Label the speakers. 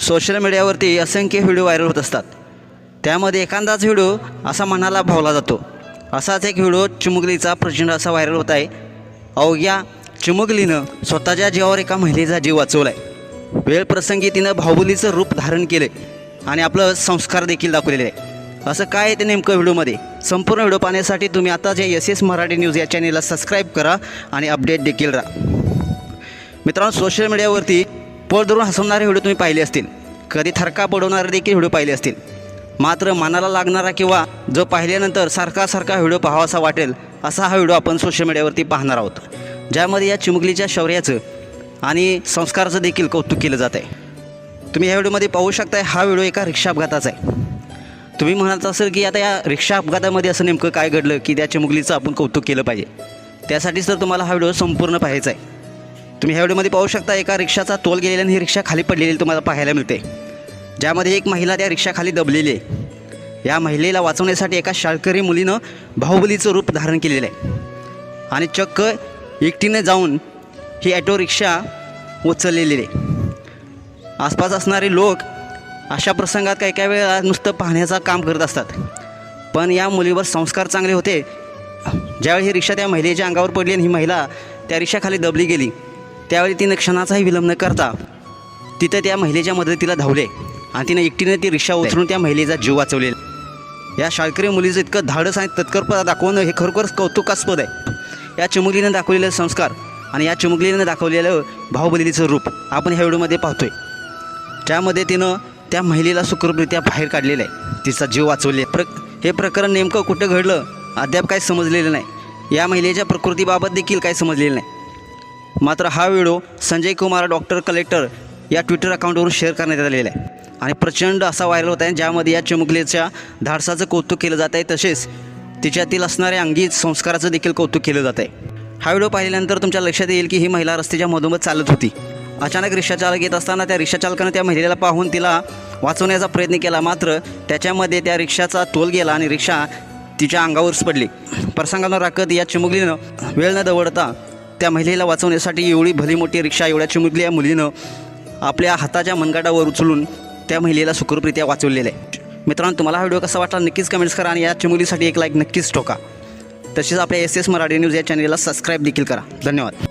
Speaker 1: Social मीडियावरती असंख्य video viral होत असतात. त्यामध्ये एखादाच व्हिडिओ असा मनाला भावला जातो. असाच एक व्हिडिओ चिमुकलीचा प्रचंड असा व्हायरल होत आहे. अवघ्या चिमुकलीनं स्वतःच्या जीवावर एका महिलेचा जीव वाचवला आहे वेळ प्रसंगी तिनं भाऊबलीचं रूप धारण केलं आणि आपलं संस्कार देखील दाखवलेले आहे. असं काय आहे ते नेमकं व्हिडिओमध्ये? संपूर्ण व्हिडिओ पाहण्यासाठी तुम्ही आता जे एस एस मराठी न्यूज या चॅनेलला सबस्क्राईब करा आणि अपडेट देखील राहा. मित्रांनो सोशल मीडियावरती पोट धरून हसवणारे व्हिडिओ तुम्ही पाहिले असतील. कधी थरका पडवणारे देखील व्हिडिओ पाहिले असतील. मात्र मनाला लागणारा किंवा जो पाहिल्यानंतर सारखा सारखा व्हिडिओ पाहावासा वाटेल असा हा व्हिडिओ आपण सोशल मीडियावरती पाहणार आहोत. ज्यामध्ये या चिमुकलीच्या शौर्याचं आणि संस्काराचं देखील कौतुक केलं जात आहे. तुम्ही या व्हिडिओमध्ये पाहू शकताय हा व्हिडिओ एका रिक्षा अपघाताचा आहे. तुम्ही म्हणत असेल की आता या रिक्षा अपघातामध्ये असं नेमकं काय घडलं की त्या चिमुकलीचं आपण कौतुक केलं पाहिजे. त्यासाठीच तर तुम्हाला हा व्हिडिओ संपूर्ण पाहायचा आहे. तुम्ही ह्या व्हिडिओमध्ये पाहू शकता एका रिक्षाचा तोल गेलेला आणि ही रिक्षा खाली पडलेली तुम्हाला पाहायला मिळते. ज्यामध्ये एक महिला त्या रिक्षाखाली दबलेली आहे. या महिलेला वाचवण्यासाठी एका शाळकरी मुलीनं बाहुबलीचं रूप धारण केलेलं आहे. आणि चक्क एकटीने जाऊन ही ॲटो रिक्षा उचललेली आहे. आसपास असणारे लोक अशा प्रसंगात काही काही वेळा नुसतं पाहण्याचं काम करत असतात. पण या मुलीवर संस्कार चांगले होते. ज्यावेळी ही रिक्षा त्या महिलेच्या अंगावर पडली आणि ही महिला त्या रिक्षाखाली दबली गेली त्यावेळी तिनं क्षणाचाही विलंब न करता तिथं त्या महिलेच्या मदतीला धावले. आणि तिनं एकटीनं ती रिक्षा उचलून त्या महिलेचा जीव वाचवलेला. या शाळकरी मुलीचं इतकं धाडस आणि तत्परता दाखवणं हे खरोखरच कौतुकास्पद आहे. या चिमुकलीनं दाखवलेले संस्कार आणि या चिमुकलीनं दाखवलेलं भाऊबलीचं रूप आपण ह्या व्हिडिओमध्ये पाहतोय. ज्यामध्ये तिनं त्या महिलेला सुखरूपरित्या बाहेर काढलेलं आहे. तिचा जीव वाचवले. प्र हे प्रकरण नेमकं कुठं घडलं? अद्याप काही समजलेलं नाही. या महिलेच्या प्रकृतीबाबत देखील काही समजलेलं नाही. मात्र हा video Sanjay Kumar doctor collector या ट्विटर अकाउंटवरून शेअर करण्यात आलेला आहे. आणि प्रचंड असा व्हायरल होत आहे ज्यामध्ये या चिमुकलीच्या धाडसाचं कौतुक केलं जात आहे. तसेच तिच्यातील असणाऱ्या अंगी संस्काराचं देखील कौतुक केलं जात आहे. हा व्हिडिओ पाहिल्यानंतर तुमच्या लक्षात येईल की ही महिला रस्त्याच्या मधोमध चालत होती. अचानक रिक्षाचालक येत असताना त्या रिक्षाचालकानं त्या महिलेला पाहून तिला वाचवण्याचा प्रयत्न केला. मात्र त्याच्यामध्ये त्या रिक्षाचा तोल गेला आणि रिक्षा तिच्या अंगावरच पडली. प्रसंगानं राखत या चिमुकलीनं वेळ न दवडता त्या महिलेला वाचवण्यासाठी एवढी भली मोठी रिक्षा एवढ्या चिमुकली या मुलीनं आपल्या हाताच्या मनगाटावर उचलून त्या महिलेला सुखरूपरित्या वाचवलेलं आहे. मित्रांनो तुम्हाला हा व्हिडिओ कसा वाटला नक्कीच कमेंट्स करा आणि या चिमुलीसाठी एक लाईक नक्कीच ठोका. तसेच आपल्या एस एस मराठी न्यूज या चॅनेलला सबस्क्राईब देखील करा. धन्यवाद.